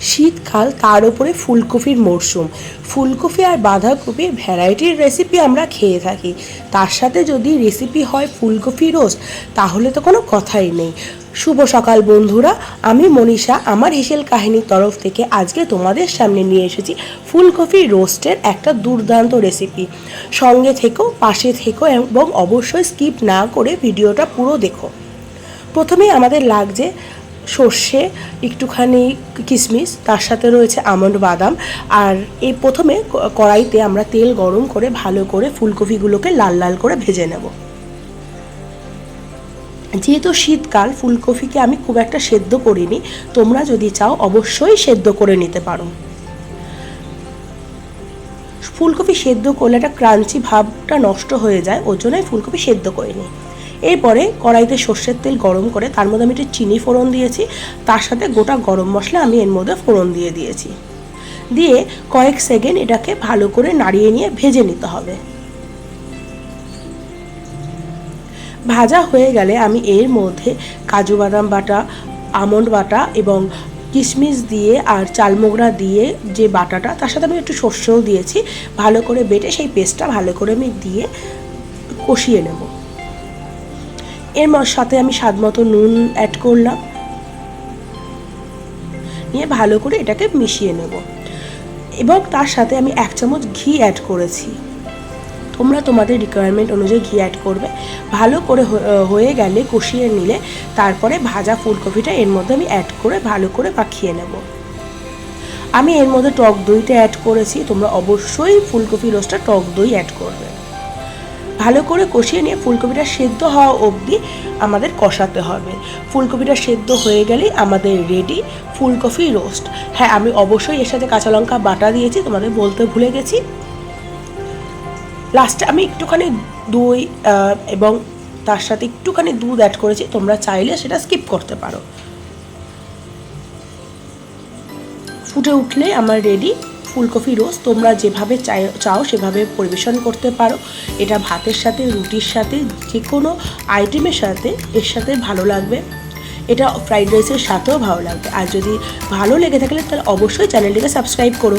শীতকাল তার উপরে ফুলকপির মরশুম ফুলকপি আর বাঁধাকপির ভ্যারাইটির রেসিপি আমরা খেয়ে থাকি। তার সাথে যদি রেসিপি হয় ফুলকপি রোস্ট তাহলে তো কোনো কথাই নেই। শুভ সকাল, বন্ধুরা। আমি মনীষা, আমার হেসেল কাহিনীর তরফ থেকে আজকে তোমাদের সামনে নিয়ে এসেছি ফুলকপি রোস্টের একটা দুর্দান্ত রেসিপি সঙ্গে থেকো, পাশে থেকো এবং অবশ্যই স্কিপ না করে ভিডিওটা পুরো দেখো। প্রথমেই আমাদের লাগছে সর্ষে, একটুখানি কিশমিশ তার সাথে রয়েছে আমন্ড বাদাম। আর এই প্রথমে কড়াইতে আমরা তেল গরম করে ভালো করে ফুলকপিগুলোকে লাল লাল করে ভেজে নেব। যেহেতু শীতকাল, ফুলকপিকে আমি খুব একটা সেদ্ধ করিনি, তোমরা যদি চাও অবশ্যই সেদ্ধ করে নিতে পারো। ফুলকপি সেদ্ধ করলে একটা ক্রাঞ্চি ভাবটা নষ্ট হয়ে যায় ওর জন্যই ফুলকপি সেদ্ধ করে নিই এরপরে কড়াইতে সর্ষের তেল গরম করে তার মধ্যে আমি একটু চিনি ফোড়ন দিয়েছি, তার সাথে গোটা গরম মশলা আমি এর মধ্যে ফোড়ন দিয়ে দিয়েছি। দিয়ে কয়েক সেকেন্ড এটাকে ভালো করে নাড়িয়ে নিয়ে ভেজে নিতে হবে। ভাজা হয়ে গেলে আমি এর মধ্যে কাজু বাদাম বাটা, আমন্ড বাটা এবং কিশমিশ দিয়ে আর চালমোগরা দিয়ে যে বাটাটা, তার সাথে আমি একটু সর্ষেও দিয়েছি। ভালো করে বেটে সেই পেস্টটা ভালো করে আমি দিয়ে কষিয়ে নেব। এর সাথে আমি স্বাদ মতো নুন অ্যাড করলাম। নিয়ে ভালো করে এটাকে মিশিয়ে নেব। এবং তার সাথে আমি এক চামচ ঘি অ্যাড করেছি। তোমরা তোমাদের রিকোয়ারমেন্ট অনুযায়ী ঘি অ্যাড করবে। ভালো করে হয়ে গেলে কষিয়ে নিলে তারপরে ভাজা ফুলকপিটা এর মধ্যে আমি অ্যাড করে ভালো করে পাখিয়ে নেব। আমি এর মধ্যে টক দইটা অ্যাড করেছি। তোমরা অবশ্যই ফুলকপি রোস্টটা টক দই অ্যাড করবে। ভালো করে কষিয়ে নিয়ে ফুলকপিটা সেদ্ধ হওয়া অবধি আমাদের কষাতে হবে। ফুলকপিটা সেদ্ধ হয়ে গেলেই আমাদের রেডি ফুলকপি রোস্ট হ্যাঁ আমি অবশ্যই এর সাথে কাঁচা লঙ্কা বাটা দিয়েছি, তোমাদের বলতে ভুলে গেছি। লাস্টে আমি একটুখানি দই এবং তার সাথে একটুখানি দুধ অ্যাড করেছি, তোমরা চাইলে সেটা স্কিপ করতে পারো। ফুটে উঠলে আমার রেডি ফুলকপি রোস্ট তোমরা যেভাবে চাই- চাও সেভাবে পরিবেশন করতে পারো। এটা ভাতের সাথে, রুটির সাথে যে কোনো আইটেমের সাথে এর সাথে ভালো লাগবে। এটা ফ্রাইড রাইসের সাথেও ভালো লাগবে। আর যদি ভালো লেগে থাকলে তাহলে অবশ্যই চ্যানেলটিকে সাবস্ক্রাইব করো।